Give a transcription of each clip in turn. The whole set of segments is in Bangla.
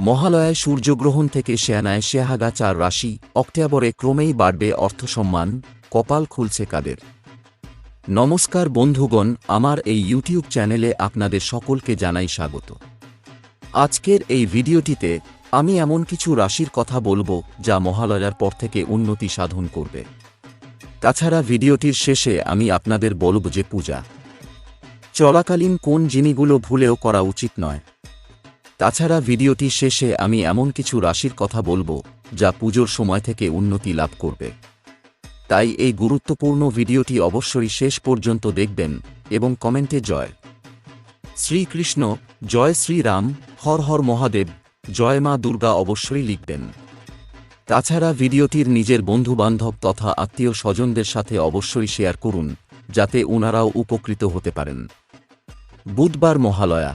মহালয়ায় সূর্যগ্রহণ থেকে শেয়ানায় শেহাগা চার রাশি অক্টোবরে ক্রমেই বাড়বে অর্থসম্মান, কপাল খুলছে কাদের। নমস্কার বন্ধুগণ, আমার এই ইউটিউব চ্যানেলে আপনাদের সকলকে জানাই স্বাগত। আজকের এই ভিডিওটিতে আমি এমন কিছু রাশির কথা বলব যা মহালয়ার পর থেকে উন্নতি সাধন করবে। তাছাড়া ভিডিওটির শেষে আমি আপনাদের বলব যে পূজা। চলাকালীন কোন জিনিসগুলো ভুলেও করা উচিত নয়। তাছাড়া ভিডিওটি শেষে আমি এমন কিছু রাশির কথা বলব, যা পুজোর সময় থেকে উন্নতি লাভ করবে। তাই এই গুরুত্বপূর্ণ ভিডিওটি অবশ্যই শেষ পর্যন্ত দেখবেন এবং কমেন্টে জয়। শ্রীকৃষ্ণ, জয় শ্রীরাম, হর হর মহাদেব, জয় মা দুর্গা অবশ্যই লিখবেন। তাছাড়া ভিডিওটির নিজের বন্ধুবান্ধব তথা আত্মীয় স্বজনদের সাথে অবশ্যই শেয়ার করুন, যাতে ওনারাও উপকৃত হতে পারেন। বুধবার মহালয়া।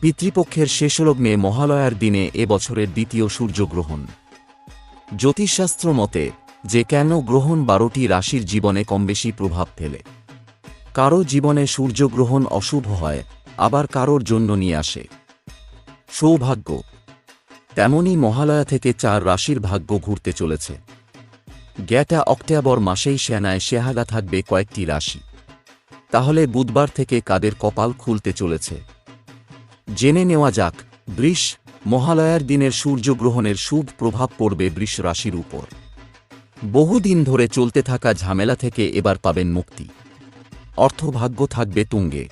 পিতৃপক্ষের শেষলগ্নে মহালয়ার দিনে এ বছরের দ্বিতীয় সূর্যগ্রহণ। জ্যোতিষশাস্ত্র মতে, যে কেন গ্রহণ বারোটি রাশির জীবনে কমবেশি প্রভাব ফেলে। কারও জীবনে সূর্যগ্রহণ অশুভ হয়, আবার কারোর জন্য নিয়ে আসে। সৌভাগ্য। তেমনই মহালয়া থেকে চার রাশির ভাগ্য ঘুরতে চলেছে। গ্যাটা অক্টোবর মাসেই সেনায় শেহাগা থাকবে কয়েকটি রাশি। তাহলে বুধবার থেকে কাদের কপাল খুলতে চলেছে। জেনে নেওয়া যাক, বৃষ মহালয়ার দিনের সূর্যগ্রহণের শুভ প্রভাব পড়বে বৃষ রাশির উপর। বহুদিন ধরে চলতে থাকা ঝামেলা থেকে এবার পাবেন মুক্তি। অর্থভাগ্য থাকবে তুঙ্গে।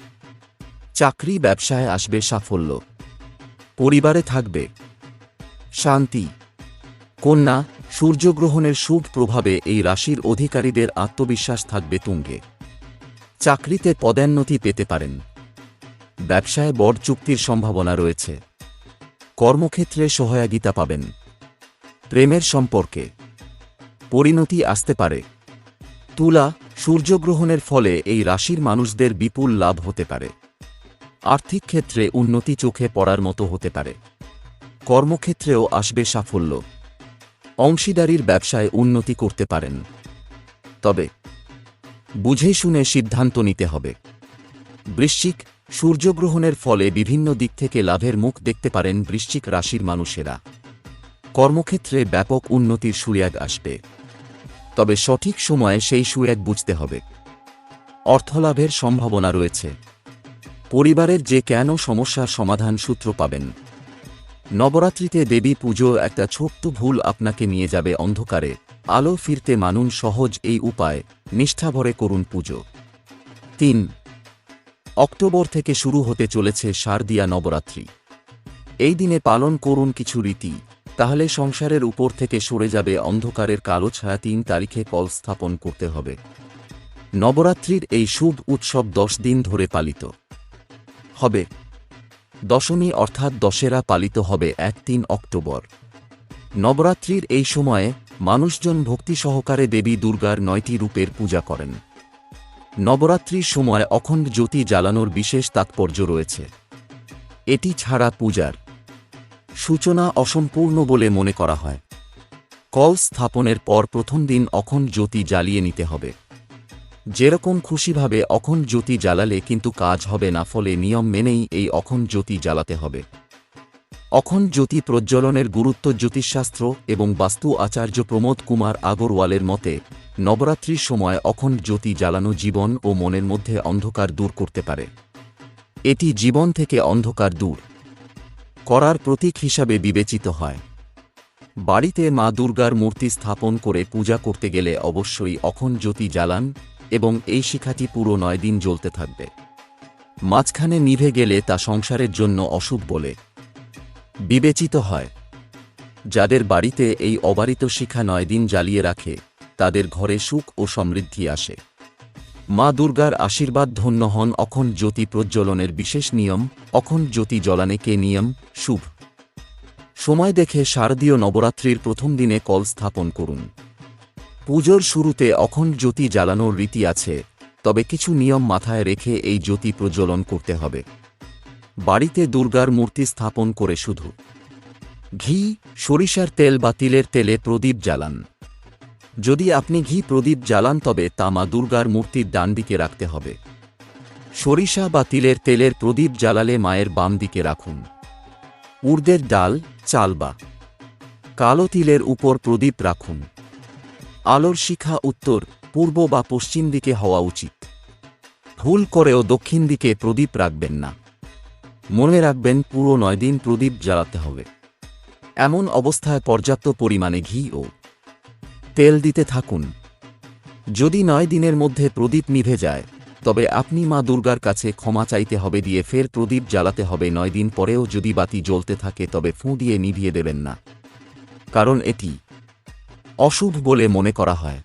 চাকরি ব্যবসায় আসবে সাফল্য। পরিবারে থাকবে শান্তি। কন্যা, সূর্যগ্রহণের শুভ প্রভাবে এই রাশির অধিকারীদের আত্মবিশ্বাস থাকবে তুঙ্গে। চাকরিতে পদোন্নতি পেতে পারেন। ব্যবসায় বড় চুক্তির সম্ভাবনা রয়েছে। কর্মক্ষেত্রে সহায়গিতা পাবেন। প্রেমের সম্পর্কে পরিণতি আসতে পারে। তুলা সূর্যগ্রহণের ফলে এই রাশির মানুষদের বিপুল লাভ হতে পারে। আর্থিক ক্ষেত্রে উন্নতি চোখে পড়ার মতো হতে পারে। কর্মক্ষেত্রেও আসবে সাফল্য। অংশীদারির ব্যবসায় উন্নতি করতে পারেন। তবে, বুঝে শুনে সিদ্ধান্ত নিতে হবে। বৃশ্চিক সূর্যগ্রহণের ফলে বিভিন্ন দিক থেকে লাভের মুখ দেখতে পারেন বৃশ্চিক রাশির মানুষেরা। কর্মক্ষেত্রে ব্যাপক উন্নতির সুয়াগ আসবে। তবে সঠিক সময়ে সেই সুয়াগ বুঝতে হবে। অর্থলাভের সম্ভাবনা রয়েছে। পরিবারের যে কেন সমস্যার সমাধান সূত্র পাবেন। নবরাত্রিতে দেবী পুজো একটা ছোট্ট ভুল আপনাকে নিয়ে যাবে অন্ধকারে। আলো ফিরতে মানুন সহজ এই উপায়। নিষ্ঠাভরে করুন পুজো। তিন অক্টোবর থেকে শুরু হতে চলেছে শারদিয়া নবরাত্রি। এই দিনে পালন করুন কিছু রীতি, তাহলে সংসারের উপর থেকে সরে যাবে অন্ধকারের কালো ছায়া তিন তারিখে কল স্থাপন করতে হবে। নবরাত্রির এই শুভ উৎসব দশ দিন ধরে পালিত হবে। দশমী অর্থাৎ দশেরা পালিত হবে এক তিন অক্টোবর। নবরাত্রির এই সময়ে মানুষজন ভক্তি সহকারে দেবী দুর্গার নয়টি রূপের পূজা করেন। নবরাত্রির সময় অখণ্ড জ্যোতি জ্বালানোর বিশেষ তাৎপর্য রয়েছে। এটি ছাড়া পূজার সূচনা অসম্পূর্ণ বলে মনে করা হয়। কল স্থাপনের পর প্রথম দিন অখণ্ড জ্যোতি জ্বালিয়ে নিতে হবে। যেরকম খুশিভাবে অখণ্ড জ্যোতি জ্বালালে কিন্তু কাজ হবে না, ফলে নিয়ম মেনেই এই অখণ্ড জ্যোতি জ্বালাতে হবে। অখণ্ড জ্যোতি প্রজ্বলনের গুরুত্ব জ্যোতিষশাস্ত্র এবং বাস্তু আচার্য প্রমোদ কুমার আগরওয়ালের মতে নবরাত্রির সময় অখণ্ড জ্যোতি জ্বালানো জীবন ও মনের মধ্যে অন্ধকার দূর করতে পারে। এটি জীবন থেকে অন্ধকার দূর করার প্রতীক হিসাবে বিবেচিত হয়। বাড়িতে মা দুর্গার মূর্তি স্থাপন করে পূজা করতে গেলে অবশ্যই অখণ্ড জ্যোতি জ্বালান এবং এই শিখাটি পুরো নয় দিন জ্বলতে থাকবে। মাঝখানে নিভে গেলে তা সংসারের জন্য অশুভ বলে বিবেচিত হয়। যাদের বাড়িতে এই অবারিত শিখা নয় দিন জ্বালিয়ে রাখে তাদের ঘরে সুখ ও সমৃদ্ধি আসে। মা দুর্গার আশীর্বাদ ধন্য হন অখন জ্যোতি প্রজ্বলনের বিশেষ নিয়ম, অখন জ্যোতি জ্বলানে কে নিয়ম, শুভ। সময় দেখে শারদীয় নবরাত্রির প্রথম দিনে কল স্থাপন করুন। পুজোর শুরুতে অখন জ্যোতি জ্বালানোর রীতি আছে, তবে কিছু নিয়ম মাথায় রেখে এই জ্যোতি প্রজ্বলন করতে হবে। বাড়িতে দুর্গার মূর্তি স্থাপন করে শুধু। ঘি, সরিষার তেল বা তিলের তেলে প্রদীপ জ্বালান। যদি আপনি ঘি প্রদীপ জ্বালান তবে তা মা দুর্গার মূর্তির ডান দিকে রাখতে হবে। সরিষা বা তিলের তেলের প্রদীপ জ্বালালে মায়ের বাম দিকে রাখুন। উর্দের ডাল, চাল বা কালো তিলের উপর প্রদীপ রাখুন। আলোর শিখা উত্তর, পূর্ব বা পশ্চিম দিকে হওয়া উচিত। ভুল করেও দক্ষিণ দিকে প্রদীপ রাখবেন না। মনে রাখবেন পুরো নয় দিন প্রদীপ জ্বালাতে হবে। এমন অবস্থায় পর্যাপ্ত পরিমাণে ঘি ও তেল দিতে থাকুন। যদি নয় দিনের মধ্যে প্রদীপ নিভে যায়, তবে আপনি মা দুর্গার কাছে ক্ষমা চাইতে হবে দিয়ে ফের প্রদীপ জ্বালাতে হবে নয় দিন পরেও যদি বাতি জ্বলতে থাকে তবে ফুঁ দিয়ে নিভিয়ে দেবেন না। কারণ এটি অশুভ বলে মনে করা হয়।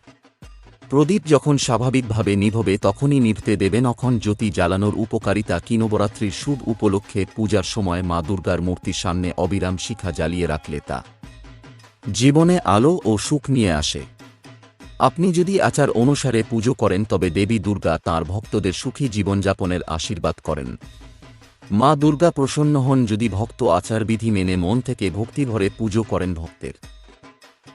প্রদীপ যখন স্বাভাবিকভাবে নিভবে তখনই নিভতে দেবেন অখন জ্যোতি জ্বালানোর উপকারিতা কি নবরাত্রির শুভ উপলক্ষে পূজার সময় মা দুর্গার মূর্তির সামনে অবিরাম শিখা জ্বালিয়ে রাখলে তা। জীবনে আলো ও সুখ নিয়ে আসে। আপনি যদি আচার অনুসারে পুজো করেন, তবে দেবী দুর্গা তাঁর ভক্তদের সুখী জীবনযাপনের আশীর্বাদ করেন। মা দুর্গা প্রসন্ন হন যদি ভক্ত আচারবিধি মেনে মন থেকে ভক্তিভরে পুজো করেন ভক্তের।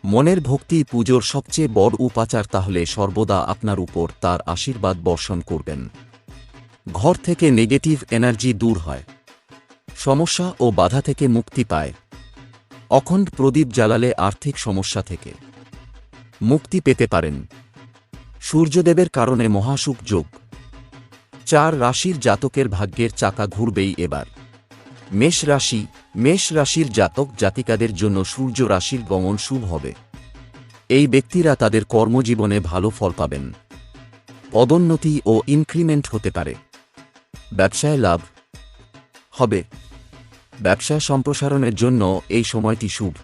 মনের ভক্তি পুজোর সবচেয়ে বড় উপাচার তাহলে সর্বদা আপনার উপর তার আশীর্বাদ বর্ষণ করবেন। ঘর থেকে নেগেটিভ এনার্জি দূর হয়। সমস্যা ও বাধা থেকে মুক্তি পায়। অখণ্ড প্রদীপ জ্বালালে আর্থিক সমস্যা থেকে মুক্তি পেতে পারেন। সূর্যদেবের কারণে মহাসুখ যোগ। চার রাশির জাতকের ভাগ্যের চাকা ঘুরবেই এবার। মেষ রাশি, মেষ রাশির জাতক জাতিকাদের জন্য সূর্য রাশির গমন শুভ হবে। এই ব্যক্তিরা তাদের কর্মজীবনে ভালো ফল পাবেন। পদোন্নতি ও ইনক্রিমেন্ট হতে পারে। ব্যবসায় লাভ হবে। ব্যবসা সম্প্রসারণের জন্য এই সময়টি শুভ।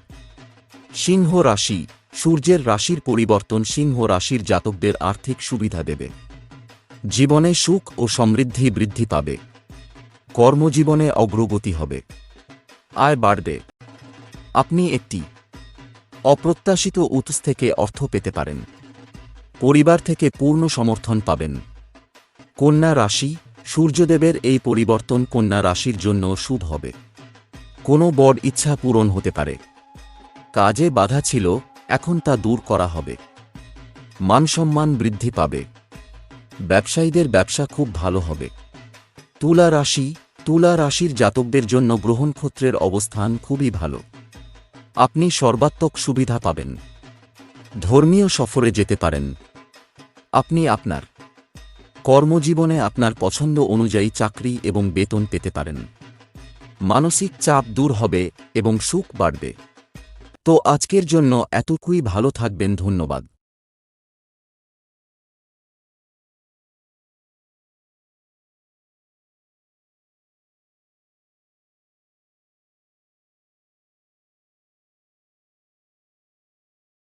সিংহ রাশি, সূর্যের রাশির পরিবর্তন সিংহ রাশির জাতকদের আর্থিক সুবিধা দেবে। জীবনে সুখ ও সমৃদ্ধি বৃদ্ধি পাবে। কর্মজীবনে অগ্রগতি হবে। আয় বাড়বে। আপনি একটি অপ্রত্যাশিত উৎস থেকে অর্থ পেতে পারেন। পরিবার থেকে পূর্ণ সমর্থন পাবেন। কন্যা রাশি, সূর্যদেবের এই পরিবর্তন কন্যা রাশির জন্য শুভ হবে। কোনো বড় ইচ্ছা পূরণ হতে পারে। কাজে বাধা ছিল, এখন তা দূর করা হবে। মানসম্মান বৃদ্ধি পাবে। ব্যবসায়ীদের ব্যবসা খুব ভালো হবে। তুলা রাশি, তুলা রাশির জাতকদের জন্য গ্রহণক্ষত্রের অবস্থান খুবই ভালো। আপনি সর্বাত্মক সুবিধা পাবেন। ধর্মীয় সফরে যেতে পারেন। আপনি আপনার কর্মজীবনে আপনার পছন্দ অনুযায়ী চাকরি এবং বেতন পেতে পারেন। মানসিক চাপ দূর হবে এবং সুখ বাড়বে। তো আজকের জন্য এতটুকুই ভালো থাকবেন ধন্যবাদ।